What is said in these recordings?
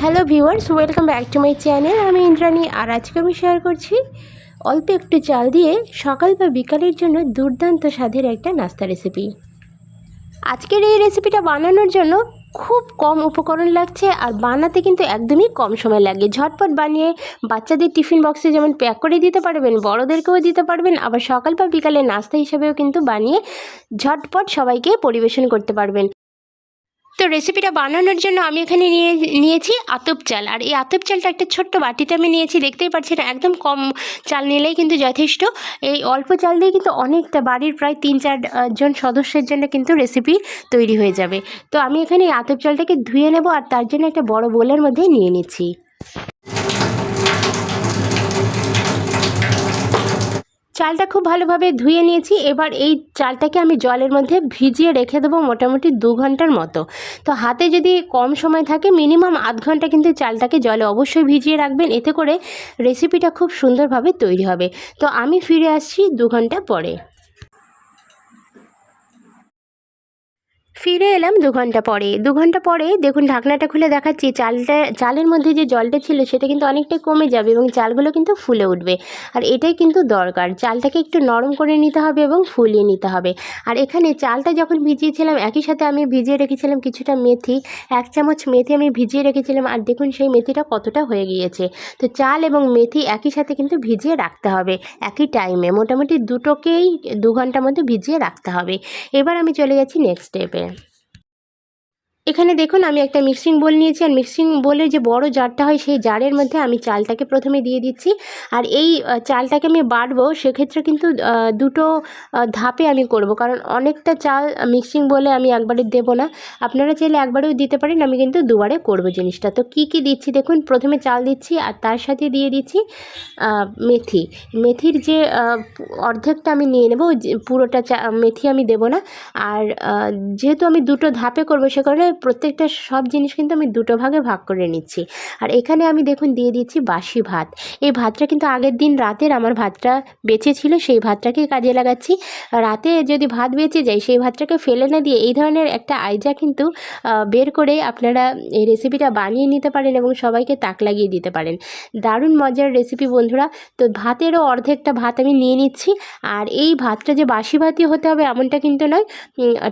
Hello viewers welcome back to my channel আমি ইন্দ্রাণী আর আজকে আমি শেয়ার করছি অল্প একটু চাল দিয়ে সকাল বা বিকালের জন্য দুর্দান্ত স্বাদের একটা নাস্তা রেসিপি আজকের এই রেসিপিটা বানানোর জন্য খুব কম উপকরণ লাগছে আর বানাতে কিন্তু একদমই কম সময় লাগে। ঝটপট বানিয়ে বাচ্চাদের টিফিন বক্সে যেমন প্যাক করে দিতে পারবেন, বড়োদেরকেও দিতে পারবেন, আবার সকাল বা বিকালে নাস্তা হিসেবেও কিন্তু বানিয়ে ঝটপট সবাইকে পরিবেশন করতে পারবেন। তো রেসিপিটা বানানোর জন্য আমি এখানে নিয়ে, নিয়েছি আতপ চাল। আর এই আতপ চালটা একটা ছোট্ট বাটিতে আমি নিয়েছি, দেখতেই পাচ্ছেন একদম কম চাল নিলেই কিন্তু যথেষ্ট। এই অল্প চাল দিয়ে কিন্তু অনেকটা, বাড়ির প্রায় তিন চার জন সদস্যের জন্য কিন্তু রেসিপি তৈরি হয়ে যাবে। তো আমি এখানে এই আতপ চালটাকে ধুয়ে নেব আর তার জন্য একটা বড় বোলের মধ্যে নিয়ে নিচ্ছি। চালটা খুব ভালোভাবে ধুয়ে নিয়েছি। এবার এই চালটাকে আমি জলের মধ্যে ভিজিয়ে রেখে দেবো মোটামুটি দু ঘণ্টার মতো। তো হাতে যদি কম সময় থাকে, মিনিমাম আধ ঘণ্টা কিন্তু চালটাকে জলে অবশ্যই ভিজিয়ে রাখবেন। এতে করে রেসিপিটা খুব সুন্দরভাবে তৈরি হবে। তো আমি ফিরে আসছি দু ঘণ্টা পরে। ফিরে এলাম দু ঘণ্টা পরে। দু ঘণ্টা পরে দেখুন ঢাকনাটা খুলে দেখাচ্ছি, চালটা, চালের মধ্যে যে জলটা ছিল সেটা কিন্তু অনেকটাই কমে যাবে এবং চালগুলো কিন্তু ফুলে উঠবে। আর এটাই কিন্তু দরকার, চালটাকে একটু নরম করে নিতে হবে এবং ফুলিয়ে নিতে হবে। আর এখানে চালটা যখন ভিজিয়েছিলাম, একই সাথে আমি ভিজিয়ে রেখেছিলাম কিছুটা মেথি, এক চামচ মেথি আমি ভিজিয়ে রেখেছিলাম আর দেখুন সেই মেথিটা কতটা হয়ে গিয়েছে। তো চাল এবং মেথি একই সাথে কিন্তু ভিজিয়ে রাখতে হবে, একই টাইমে। মোটামুটি দুটোকেই দু ঘণ্টার মধ্যে ভিজিয়ে রাখতে হবে। এবার আমি চলে যাচ্ছি নেক্সট স্টেপে এখানে দেখুন, আমি একটা মিক্সিং বোল নিয়েছি। আর মিক্সিং বোলের যে বড় জারটা হয়, সেই জারের মধ্যে আমি চালটাকে প্রথমে দিয়ে দিচ্ছি। আর এই চালটাকে আমি বাটবো সেক্ষেত্রে কিন্তু দুটো ধাপে আমি করব। কারণ অনেকটা চাল মিক্সিং বলে আমি একবারে দেবো না। আপনারা চাইলে একবারেও দিতে পারেন, আমি কিন্তু দুবারে করব জিনিসটা। তো কি কি দিচ্ছি দেখুন, প্রথমে চাল দিচ্ছি আর তার সাথে দিয়ে দিচ্ছি মেথি। মেথির যে অর্ধেকটা আমি নিয়ে নেব পুরোটা চা, মেথি আমি দেবো না। আর যেহেতু আমি দুটো ধাপে করব, সে কারণে প্রত্যেকটা সব জিনিস কিন্তু আমি দুটো ভাগে ভাগ করে নিচ্ছি। আর এখানে আমি দেখুন দিয়ে দিচ্ছি বাসি ভাত। এই ভাতটা কিন্তু আগের দিন রাতের আমার ভাতটা বেঁচে ছিল, সেই ভাতটাকে কাজে লাগাচ্ছি। রাতে যদি ভাত বেঁচে যায়, সেই ভাতটাকে ফেলে না দিয়ে এই ধরনের একটা আইজা কিন্তু বের করে আপনারা এই রেসিপিটা বানিয়ে নিতে পারেন এবং সবাইকে তাক লাগিয়ে দিতে পারেন। দারুণ মজার রেসিপি বন্ধুরা। তো ভাতেরও অর্ধেকটা ভাত আমি নিয়ে নিচ্ছি। আর এই ভাতটা যে বাসি ভাতই হতে হবে এমনটা কিন্তু নয়।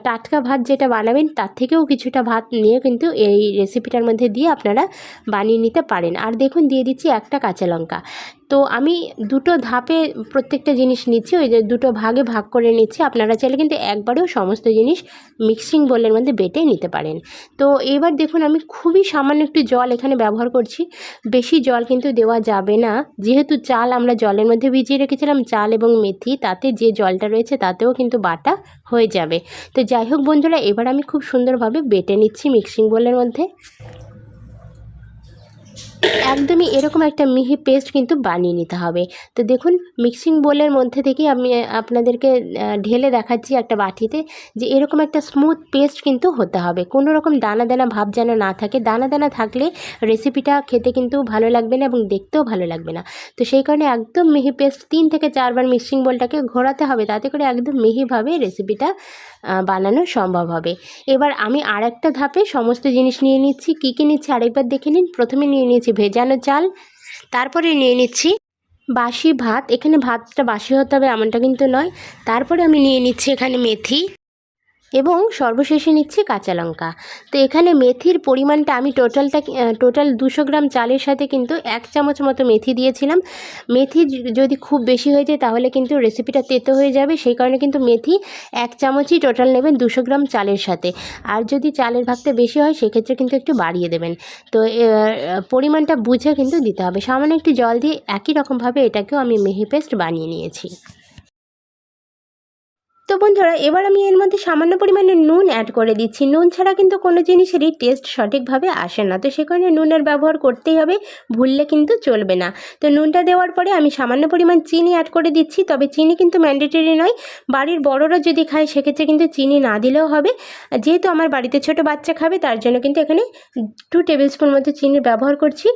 টাটকা ভাত যেটা বানাবেন, তার থেকেও কিছুটা ভাত নিয়ে কিন্তু এই রেসিপিটার মধ্যে দিয়ে আপনারা বানিয়ে নিতে পারেন। আর দেখুন, দিয়ে দিচ্ছি একটা কাঁচা লঙ্কা। তো আমি দুটো ধাপে প্রত্যেকটা জিনিস নিচ্ছি, ওই যে দুটো ভাগে ভাগ করে নিচ্ছি। আপনারা চাইলে কিন্তু একবারেও সমস্ত জিনিস মিক্সিং বোলের মধ্যে বেটে নিতে পারেন। তো এবার দেখুন, আমি খুবই সামান্য একটু জল এখানে ব্যবহার করছি। বেশি জল কিন্তু দেওয়া যাবে না। যেহেতু চাল আমরা জলের মধ্যে ভিজিয়ে রেখেছিলাম, চাল এবং মেথি, তাতে যে জলটা রয়েছে তাতেও কিন্তু বাটা হয়ে যাবে। তো যাই হোক বন্ধুরা, এবার আমি খুব সুন্দরভাবে বেটে নিচ্ছি মিক্সিং বোলের মধ্যে। একদমই এরকম একটা মিহি পেস্ট কিন্তু বানিয়ে নিতে হবে। তো দেখুন মিক্সিং বোলের মধ্যে থেকে আমি আপনাদেরকে ঢেলে দেখাচ্ছি একটা বাটিতে যে এরকম একটা স্মুথ পেস্ট কিন্তু হতে হবে। কোনো রকম দানা দানা ভাব যেন না থাকে। দানা দানা থাকলে রেসিপিটা খেতে কিন্তু ভালো লাগবে না এবং দেখতেও ভালো লাগবে না। তো সেই কারণে একদম মিহি পেস্ট তিন থেকে চারবার মিক্সিং বোলটাকে ঘোরাতে হবে। তাতে করে একদম মিহিভাবে রেসিপিটা বানানো সম্ভব হবে। এবার আমি আর একটা ধাপে সমস্ত জিনিস নিয়ে নিচ্ছি। কী কী নিচ্ছি? আরেকবার দেখে নিন। প্রথমে নিয়ে নিয়েছি ভেজানো চাল। তারপরে নিয়ে নিচ্ছি বাসি ভাত। এখানে ভাতটা বাসি হতে হবে এমনটা কিন্তু নয়। তারপরে আমি নিয়ে নিচ্ছি এখানে মেথি। এবং সর্বশেষে নিচ্ছি কাঁচা লঙ্কা। তো এখানে মেথির পরিমাণটা আমি টোটালটা টোটাল দুশো গ্রাম চালের সাথে কিন্তু এক চামচ মতো মেথি দিয়েছিলাম। মেথি যদি খুব বেশি হয়ে যায় তাহলে কিন্তু রেসিপিটা তেতো হয়ে যাবে। সেই কারণে কিন্তু মেথি এক চামচই টোটাল নেবেন দুশো গ্রাম চালের সাথে। আর যদি চালের ভাগটা বেশি হয় সেক্ষেত্রে কিন্তু একটু বাড়িয়ে দেবেন। তো পরিমাণটা বুঝে কিন্তু দিতে হবে। সামান্য একটু জল দিয়ে একই রকমভাবে এটাকেও আমি মেহি পেস্ট বানিয়ে নিয়েছি। তো বন্ধুরা, এবার আমি এর মধ্যে সামান্য পরিমাণে নুন অ্যাড করে দিচ্ছি। নুন ছাড়া কিন্তু কোনো জিনিসেরই টেস্ট সঠিকভাবে আসে না। তো সে কারণে নুনের ব্যবহার করতেই হবে, ভুললে কিন্তু চলবে না। তো নুনটা দেওয়ার পরে আমি সামান্য পরিমাণ চিনি অ্যাড করে দিচ্ছি। তবে চিনি কিন্তু ম্যান্ডেটরি নয়। বাড়ির বড়রা যদি খায়, সেক্ষেত্রে কিন্তু চিনি না দিলেও হবে। যেহেতু আমার বাড়িতে ছোট বাচ্চা খাবে, তার জন্য কিন্তু এখানে টু টেবিল স্পুন মতো চিনির ব্যবহার করছি।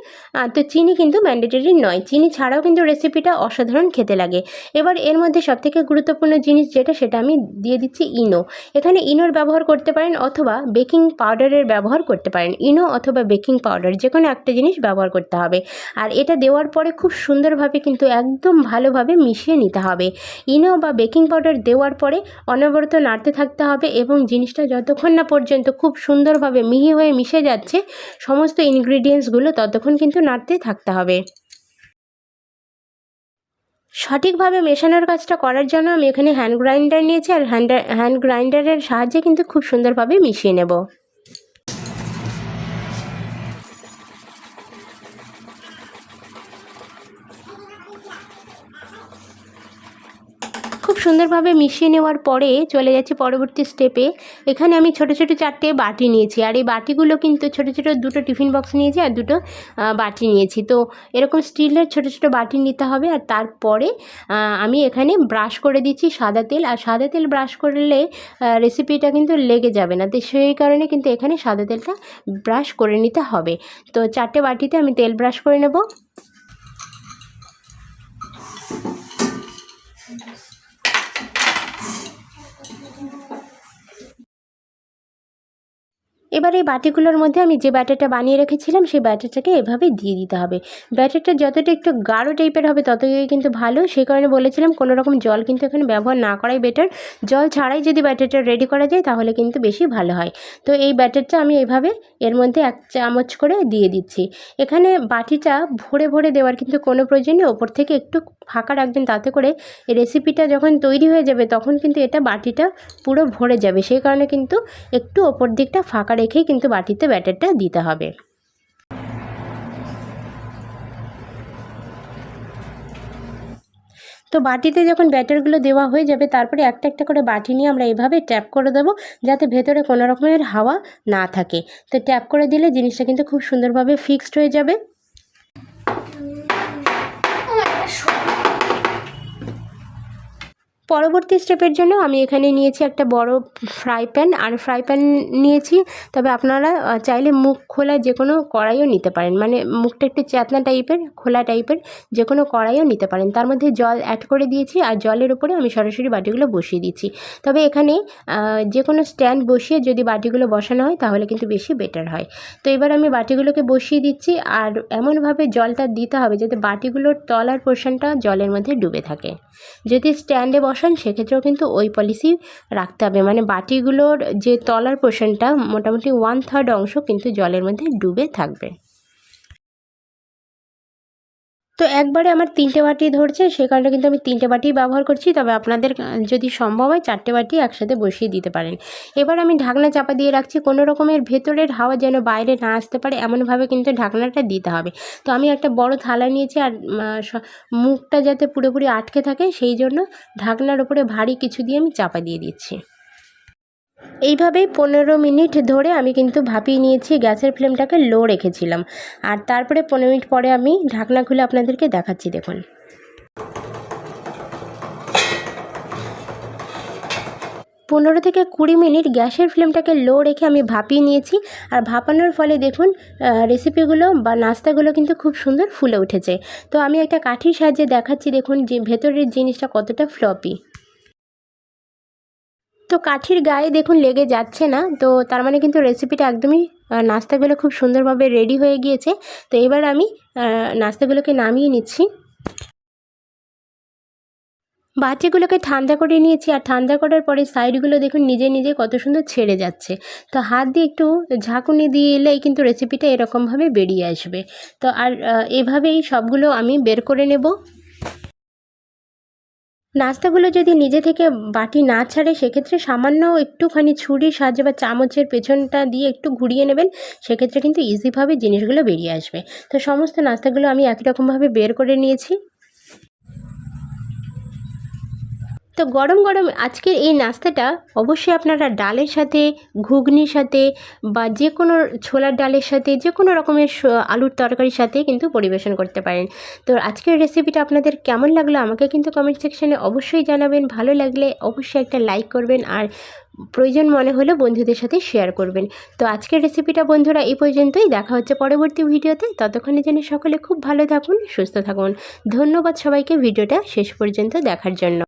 তো চিনি কিন্তু ম্যান্ডেটরি নয়। চিনি ছাড়াও কিন্তু রেসিপিটা অসাধারণ খেতে লাগে। এবার এর মধ্যে সবথেকে গুরুত্বপূর্ণ জিনিস যেটা, সেটা আমি দিয়ে দিচ্ছি ইনো। এখানে ইনোর ব্যবহার করতে পারেন অথবা বেকিং পাউডারের ব্যবহার করতে পারেন। ইনো অথবা বেকিং পাউডার যে কোনো একটা জিনিস ব্যবহার করতে হবে। আর এটা দেওয়ার পরে খুব সুন্দরভাবে কিন্তু একদম ভালোভাবে মিশিয়ে নিতে হবে। ইনো বা বেকিং পাউডার দেওয়ার পরে অনবরত নাড়তে থাকতে হবে এবং জিনিসটা যতক্ষণ না পর্যন্ত খুব সুন্দরভাবে মিহি হয়ে মিশে যাচ্ছে, সমস্ত ইনগ্রিডিয়েন্টসগুলো ততক্ষণ কিন্তু নাড়তে থাকতে হবে। সঠিকভাবে মেশানোর কাজটা করার জন্য আমি এখানে হ্যান্ড গ্রাইন্ডার নিয়েছি আর হ্যান্ড হ্যান্ড গ্রাইন্ডারের সাহায্যে কিন্তু খুব সুন্দরভাবে মিশিয়ে নেব। খুব সুন্দরভাবে মিশিয়ে নেওয়ার পরে চলে যাচ্ছি পরবর্তী স্টেপে এখানে আমি ছোটো ছোটো চারটে বাটি নিয়েছি আর এই বাটিগুলো কিন্তু ছোটো ছোটো দুটো টিফিন বক্স নিয়েছি আর দুটো বাটি নিয়েছি। তো এরকম স্টিলের ছোটো ছোটো বাটি নিতে হবে আর তারপরে আমি এখানে ব্রাশ করে দিচ্ছি সাদা তেল। আর সাদা তেল ব্রাশ করলে রেসিপিটা কিন্তু লেগে যাবে না। তো সেই কারণে কিন্তু এখানে সাদা তেলটা ব্রাশ করে নিতে হবে। তো চারটে বাটিতে আমি তেল ব্রাশ করে নেব। এবার এই বাটিগুলোর মধ্যে আমি যে ব্যাটারটা বানিয়ে রেখেছিলাম, সেই ব্যাটারটাকে এভাবে দিয়ে দিতে হবে। ব্যাটারটা যতটা একটু গাঢ় টাইপের হবে, ততই কিন্তু ভালো। সেই কারণে বলেছিলাম, কোনো রকম জল কিন্তু এখানে ব্যবহার না করাই বেটার জল ছাড়াই যদি ব্যাটারটা রেডি করা যায়, তাহলে কিন্তু বেশি ভালো হয়। তো এই ব্যাটারটা আমি এভাবে এর মধ্যে এক চামচ করে দিয়ে দিচ্ছি। এখানে বাটিটা ভরে ভরে দেওয়ার কিন্তু কোনো প্রয়োজন নেই। ওপর থেকে একটু ফাঁকা রাখবেন তাতে করে এই রেসিপিটা যখন তৈরি হয়ে যাবে তখন কিন্তু এটা বাটিটা পুরো ভরে যাবে। সেই কারণে কিন্তু একটু ওপর দিকটা ফাঁকা রেখেই কিন্তু বাটিতে ব্যাটারটা দিতে হবে। তো বাটিতে যখন ব্যাটারগুলো দেওয়া হয়ে যাবে তারপরে একটা একটা করে বাটি নিয়ে আমরা এভাবে ট্যাপ করে দেবো যাতে ভেতরে কোনো রকমের হাওয়া না থাকে। তো ট্যাপ করে দিলে জিনিসটা কিন্তু খুব সুন্দরভাবে ফিক্সড হয়ে যাবে। পরবর্তী স্টেপের জন্য আমি এখানে নিয়েছি একটা বড় ফ্রাই প্যান। আর ফ্রাই প্যান নিয়েছি, তবে আপনারা চাইলে মুখ খোলা যে কোনো কড়াইও নিতে পারেন। মানে মুখটা একটু চ্যাতনা টাইপের, খোলা টাইপের যে কোনো কড়াইও নিতে পারেন। তার মধ্যে জল অ্যাড করে দিয়েছি আর জলের উপরে আমি সরাসরি বাটিগুলো বসিয়ে দিচ্ছি। তবে এখানে যে কোনো স্ট্যান্ড বসিয়ে যদি বাটিগুলো বসানো হয়, তাহলে কিন্তু বেশি বেটার হয়। তো এবার আমি বাটিগুলোকে বসিয়ে দিচ্ছি আর এমনভাবে জলটা দিতে হবে যাতে বাটিগুলোর তলার পোর্শনটা জলের মধ্যে ডুবে থাকে। যদি স্ট্যান্ডে বসান সেক্ষেত্রেও কিন্তু ওই পলিসি রাখতে হবে। মানে বাটিগুলোর যে তলার পোর্শনটা মোটামুটি ওয়ান থার্ড অংশ কিন্তু জলের মধ্যে ডুবে থাকবে। তো একবারে আমার তিনটে বাটি ধরছে, সে কারণে কিন্তু আমি তিনটে বাটি ব্যবহার করছি। তবে আপনাদের যদি সম্ভব হয় চারটে বাটি একসাথে বসিয়ে দিতে পারেন। এবার আমি ঢাকনা চাপা দিয়ে রাখছি, কোনো রকমের ভেতরের হাওয়া যেন বাইরে না আসতে পারে, এমনভাবে কিন্তু ঢাকনাটা দিতে হবে। তো আমি একটা বড় থালা নিয়েছি আর মুখটা যাতে পুরোপুরি আটকে থাকে, সেই জন্য ঢাকনার উপরে ভারী কিছু দিয়ে আমি চাপা দিয়ে দিচ্ছি। এইভাবেই পনেরো মিনিট ধরে আমি কিন্তু ভাপিয়ে নিয়েছি, গ্যাসের ফ্লেমটাকে লো রেখেছিলাম। আর তারপরে পনেরো মিনিট পরে আমি ঢাকনা খুলে আপনাদেরকে দেখাচ্ছি, দেখুন। পনেরো থেকে কুড়ি মিনিট গ্যাসের ফ্লেমটাকে লো রেখে আমি ভাপিয়ে নিয়েছি। আর ভাপানোর ফলে দেখুন রেসিপিগুলো বা নাস্তাগুলো কিন্তু খুব সুন্দর ফুলে উঠেছে। তো আমি একটা কাঠির সাহায্যে দেখাচ্ছি, দেখুন যে ভেতরের জিনিসটা কতটা ফ্লপি তো কাঠির গায়ে দেখুন লেগে যাচ্ছে না, তো তার মানে কিন্তু রেসিপিটা একদমই নাস্তাগুলো খুব সুন্দরভাবে রেডি হয়ে গিয়েছে। তো এবার আমি নাস্তাগুলোকে নামিয়ে নিচ্ছি। বাটিগুলোকে ঠান্ডা করে নিয়েছি, আর ঠান্ডা করার পরে সাইডগুলো দেখুন নিজে নিজে কত সুন্দর ছেড়ে যাচ্ছে। তো হাত দিয়ে একটু ঝাঁকুনি দিয়ে এলেই কিন্তু রেসিপিটা এরকমভাবে বেরিয়ে আসবে। তো আর এভাবেই সবগুলো আমি বের করে নেব। নাস্তাগুলো যদি নিজে থেকে বাটি না ছাড়ে, সেক্ষেত্রে সামান্য একটুখানি ছুরির সাহায্যে বা চামচের পেছনটা দিয়ে একটু ঘুরিয়ে নেবেন। সেক্ষেত্রে কিন্তু ইজিভাবে জিনিসগুলো বেরিয়ে আসবে। তো সমস্ত নাস্তাগুলো আমি একই রকমভাবে বের করে নিয়েছি। তো গরম গরম আজকের এই নাস্তাটা অবশ্যই আপনারা ডালের সাথে, ঘুগনির সাথে বা যে কোনো ছোলার ডালের সাথে, যে কোনো রকমের আলুর তরকারির সাথে কিন্তু পরিবেশন করতে পারেন। তো আজকের রেসিপিটা আপনাদের কেমন লাগল আমাকে কিন্তু কমেন্ট সেকশানে অবশ্যই জানাবেন। ভালো লাগলে অবশ্যই একটা লাইক করবেন আর প্রয়োজন মনে হলে বন্ধুদের সাথে শেয়ার করবেন। তো আজকের রেসিপিটা বন্ধুরা এই পর্যন্তই। দেখা হচ্ছে পরবর্তী ভিডিওতে। ততক্ষণে যেন সকলে খুব ভালো থাকুন, সুস্থ থাকুন। ধন্যবাদ সবাইকে। ভিডিওটা শেষ পর্যন্ত দেখার জন্য।